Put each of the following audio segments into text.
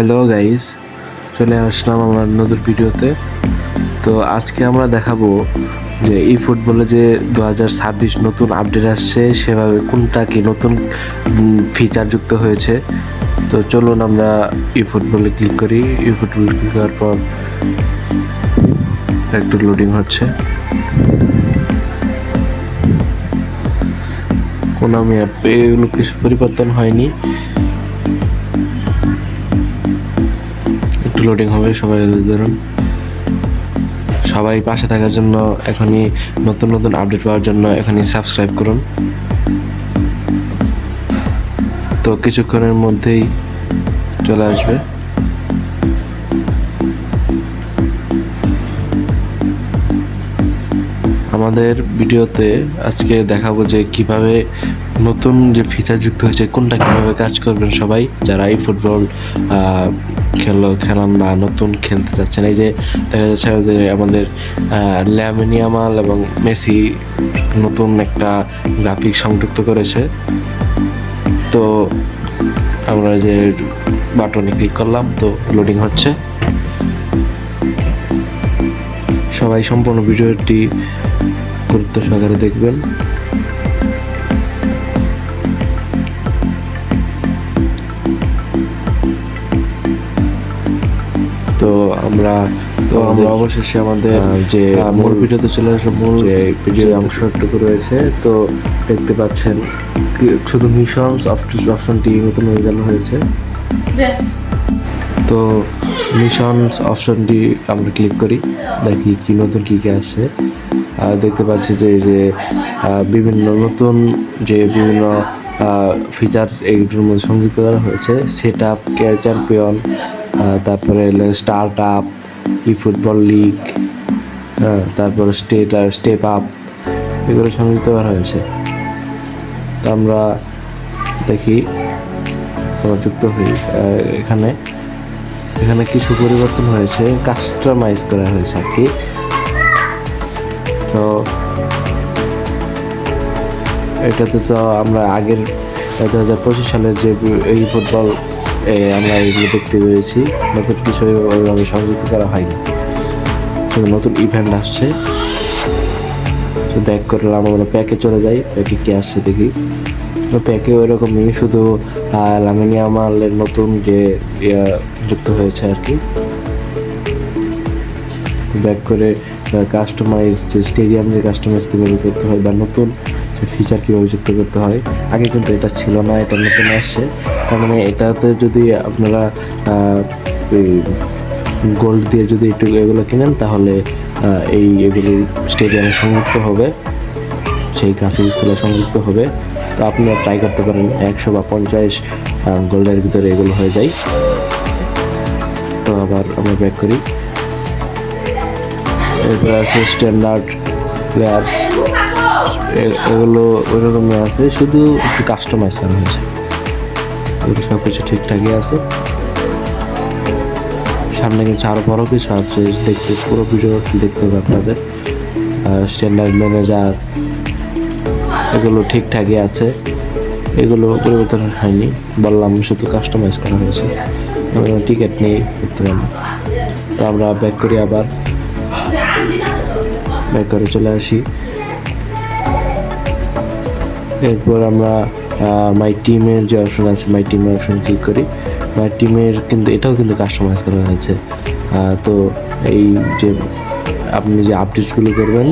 Hello guys চলে আসলাম আমার নতুন ভিডিওতে। তো আজকে আমরা দেখাবো যে এই ফুটবলে যে দু হাজার ছাব্বিশ নতুন আপডেট আসছে, সেভাবে কোনটা কি নতুন ফিচার যুক্ত হয়েছে। তো চলুন আমরা ই ফুটবলে ক্লিক করি। ই ফুটবলে ক্লিক করার পর একটু লোডিং হচ্ছে। কোনামি অ্যাপ এগুলো কিছু পরিবর্তন হয়নি। একটু লোডিং হবে সবাই ধরুন সবাই পাশে থাকার জন্য এখনই নতুন নতুন আপডেট পাওয়ার জন্য এখনই সাবস্ক্রাইব করুন। তো কিছুক্ষণের মধ্যেই চলে আসবে। আমাদের ভিডিওতে আজকে দেখাবো যে কীভাবে নতুন যে ফিচার যুক্ত হয়েছে, কোনটা কীভাবে কাজ করবেন সবাই, যারা এই ফুটবল খেলো খেলান বা নতুন খেলতে চাচ্ছেন। এই যে দেখা যাচ্ছে যে আমাদের ল্যামিনিয়ামাল এবং মেসি নতুন একটা গ্রাফিক সংযুক্ত করেছে। তো আমরা যে বাটনে ক্লিক করলাম, তো লোডিং হচ্ছে। সবাই সম্পূর্ণ ভিডিওটি গুরুত্ব সহকারে দেখবেন। আমরা তো আমরা অবশেষে আমাদের যে মূল ভিডিওতে চলে আসলো মূল যে ভিডিও অংশটুকু রয়েছে তো দেখতে পাচ্ছেন শুধু মিশনস অপশনটি নতুন হয়ে গেল হয়েছে। তো মিশনস অপশনটি আমরা ক্লিক করি দেখি কি নতুন কী কী আসছে। আর দেখতে পাচ্ছি যে যে বিভিন্ন নতুন যে বিভিন্ন ফিচার এইগুলোর মধ্যে সংযুক্ত করা হয়েছে। সেট আপ কেয়ার চ্যাম্পিয়ন তারপরে start up E football league তারপরে স্টেট আর স্টেপ আপ এগুলো সংযুক্ত করা হয়েছে। তো আমরা দেখি যুক্ত হই এখানে। এখানে কিছু পরিবর্তন হয়েছে কাস্টমাইজ করা হয়েছে আর কি। তো এটাতে তো আমরা আগের দু হাজার পঁচিশ সালের যে এই ফুটবল আমরা এগুলো দেখতে পেরেছি নতুন কিছু ওইভাবে সংযুক্ত করা হয়নি। নতুন ইভেন্ট আসছে। তো ব্যাক করলাম, আমরা প্যাকে চলে যাই। প্যাকে কি আসছে দেখি। প্যাকে ওই রকমই শুধু লামিনিয়া মালের নতুন যে যুক্ত হয়েছে আর কি। ব্যাক করে কাস্টমাইজ যে স্টেডিয়াম যে কাস্টমাইজ করতে হয় বা নতুন ফিচার কীভাবে যুক্ত করতে হয়? আগে কিন্তু এটা ছিল না, এটা নতুন আসছে। তার মানে এটাতে যদি আপনারা গোল্ড দিয়ে যদি একটু এগুলো কিনেন, তাহলে এই এগুলি স্টেডিয়ামে সংযুক্ত হবে। সেই গ্রাফিক্সগুলো সংযুক্ত হবে। তো আপনারা ট্রাই করতে পারেন। একশো বা পঞ্চাশ গোল্ডের ভিতরে এগুলো হয়ে যায়। তো আবার আমরা ব্যাক করি। এরপর আছে স্ট্যান্ডার্ড প্লেয়ার্স এগুলো ওইরকমই আছে, শুধু একটু কাস্টমাইজ করা হয়েছে। এগুলো সব কিছু ঠিকঠাকই আছে। সামনে কিছু আরও বড় কিছু আছে, দেখতে পুরো ভিডিও দেখতে হবে আপনাদের। স্ট্যান্ডার্ড ম্যানেজার এগুলো ঠিকঠাকই আছে। এগুলো পরিবর্তন হয়নি, বললাম শুধু কাস্টমাইজ করা হয়েছে। টিকিট নেই করতে পারেন তো আমরা ব্যাক করি আবার। ব্যাক করে চলে আসি। এরপর আমরা মাই টিমের যে অপশন আছে মাই টিমের অপশন ক্লিক করি। মাই টিমের কিন্তু, এটাও কিন্তু কাস্টমাইজ করা হয়েছে। তো এই যে আপনি যে আপডেটগুলো করবেন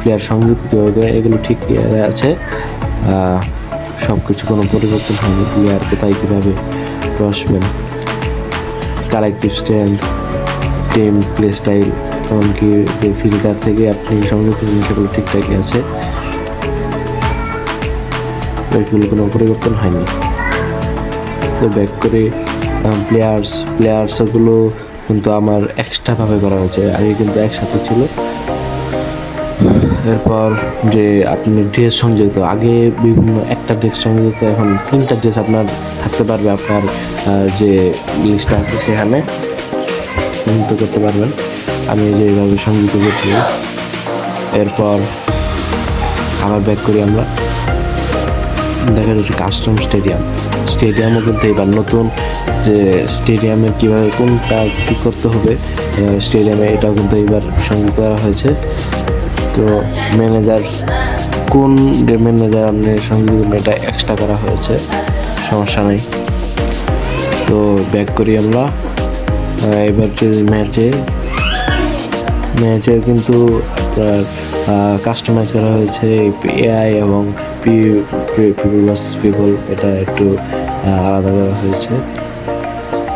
প্লেয়ার সংযুক্ত কীভাবে এগুলো ঠিক আছে। সব কিছু কোনো পরিবর্তন হয়নি প্লেয়ার কোথায় কীভাবে বসবেন। Collective strength team play style এমনকি যে ফিল্টার থেকে আপনি সংযুক্ত সেগুলো ঠিকঠাকই আছে। এগুলো কোনো পরিবর্তন হয়নি। তো ব্যাক করে প্লেয়ার্স প্লেয়ার্সগুলো কিন্তু আমার এক্সট্রাভাবে করা হয়েছে। আগে কিন্তু একসাথে ছিল। এরপর যে আপনি ড্রেস সংযুক্ত আগে বিভিন্ন একটা ড্রেস সংযুক্ত এখন তিনটা ড্রেস আপনার থাকতে পারবে আপনার যে লিস্টটা আছে সেখানে। সংযুক্ত করতে পারবেন। আমি এই যে এইভাবে সংযুক্ত করছি। এরপর আবার ব্যাক করি আমরা। দেখা যাচ্ছে কাস্টম স্টেডিয়াম। স্টেডিয়ামও কিন্তু এবার নতুন যে স্টেডিয়ামে কীভাবে কোনটা কী করতে হবে স্টেডিয়ামে এটাও কিন্তু এবার সঙ্গে করা হয়েছে। তো ম্যানেজার, কোন ম্যানেজার, আপনি সংযুক্ত এটা এক্সট্রা করা হয়েছে। সমস্যা নেই। তো ব্যাক করি আমরা। এবার যে ম্যাচে ম্যাচে কিন্তু কাস্টমাইজ করা হয়েছে এআই এবং পিপল ভার্সেস পিপল এটা একটু আহ, আলাদা করা হয়েছে।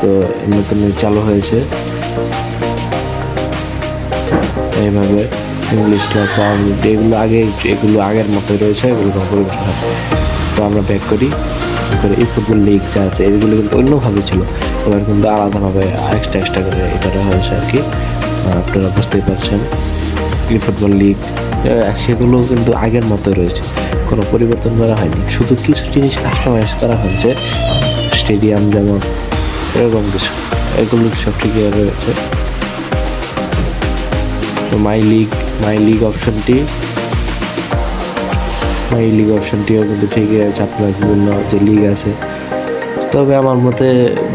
তো নতুন চালু হয়েছে। এইভাবে ইংলিশ ক্লাস এগুলো আগে এগুলো আগের মতো রয়েছে এগুলো পরিবর্তন না। তো আমরা ব্যাক করি। করে এই ফুটবল লিগ যা আছে এগুলো কিন্তু অন্যভাবে ছিল। এবার কিন্তু আলাদাভাবে এক্সট্রা এক্সট্রা করে এটা হয়েছে আর কি। আপনারা বুঝতেই পারছেন। এই ফুটবল লিগ সেগুলো কিন্তু আগের মতো রয়েছে। কোনো পরিবর্তন করা হয়নি। শুধু কিছু জিনিস কাস্টমাইজ করা হয়েছে। স্টেডিয়াম যেমন, এরকম কিছু। এগুলো সব ঠিকই রয়েছে। তো মাই লিগ মাই লিগ অপশনটি মাই লিগ অপশনটিও কিন্তু ঠিকই আছে আপনার বিভিন্ন যে লিগ আছে। তবে আমার মতে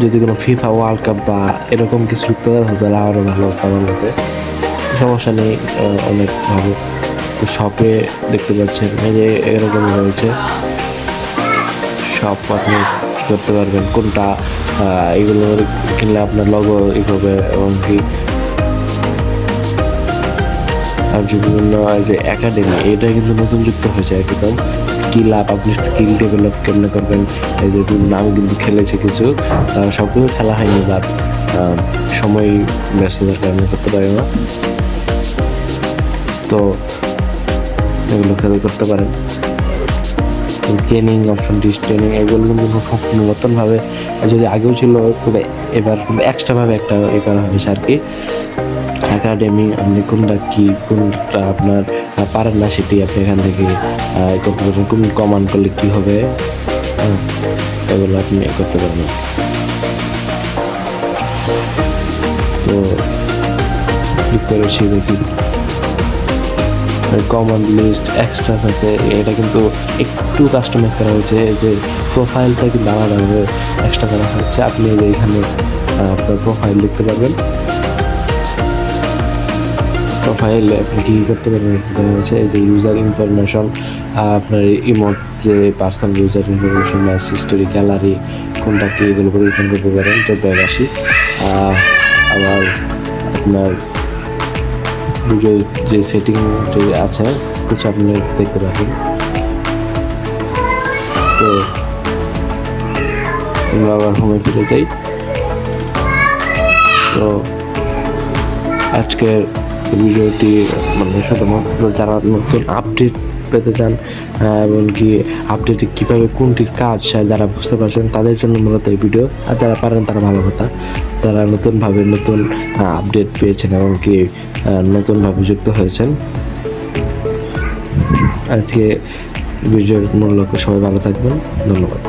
যদি কোনো ফিফা ওয়ার্ল্ড কাপ বা এরকম কিছু যুক্ত হতো তাহলে আরও ভালো হতো আমার মতে। সমস্যা নেই অনেক ভালো। শপে দেখতে পাচ্ছেন। এই যে এরকম রয়েছে। সব আপনি করতে পারবেন। কোনটা এগুলো কিনলে আপনার লগো এভাবে এবং কি? আর বিভিন্ন যে একাডেমি এটা কিন্তু নতুন যুক্ত হয়েছে একদম। স্কিল আপ আপনি স্কিল ডেভেলপ কেমনে করবেন? এই যে আমি কিন্তু খেলেছি কিছু। সবগুলো খেলা হয়নি বা সময় ব্যস্ততার কারণে করতে পারি না। তো এগুলো খেলে করতে পারেন। ট্রেনিং অপশনটি ট্রেনিং এগুলো কিন্তু নতুনভাবে যদি আগেও ছিল এবার এক্সট্রাভাবে একটা এ করা হয়েছে আর কি একাডেমি আপনি কোনটা কী কোনটা আপনার পারেন না সেটি আপনি এখান থেকে করতে পারেন। কোন কমান্ড করলে কী হবে? হ্যাঁ, এগুলো আপনি করতে পারেন। তো ক্লিক করেছি দেখি। কমান্ড লিস্ট এক্সট্রা আছে এটা কিন্তু একটু কাস্টমাইজ করা হয়েছে যে প্রোফাইলটা কিন্তু আলাদাভাবে এক্সট্রা করা হয়েছে। আপনি এখানে আপনার প্রোফাইল লিখতে পাবেন প্রোফাইল আপনি কী করতে পারবেন হয়েছে, এই যে ইউজার ইনফরমেশন আপনার ইমোট যে personal user information match history gallery কোনটা কী এগুলো পরিবর্তন করতে পারেন আসি। আবার আপনার যে যে সেটিং যে আছে, কিছু আপনি দেখতে পাবেন তো, আমরা আবার হোমে ফিরে যাই। তো, আজকের ভিডিওটি মানে শুধুমাত্র যারা নতুন আপডেট পেতে চান এমনকি আপডেটে কীভাবে কোনটির কাজ হয় যারা বুঝতে পারছেন তাদের জন্য মূলত এই ভিডিও আর যারা পারেন তারা ভালো কথা। তারা নতুনভাবে নতুন আপডেট পেয়েছেন এমনকি নতুনভাবে যুক্ত হয়েছেন। আজকে ভিডিওর মূল লক্ষ্য সবাই ভালো থাকবেন। ধন্যবাদ।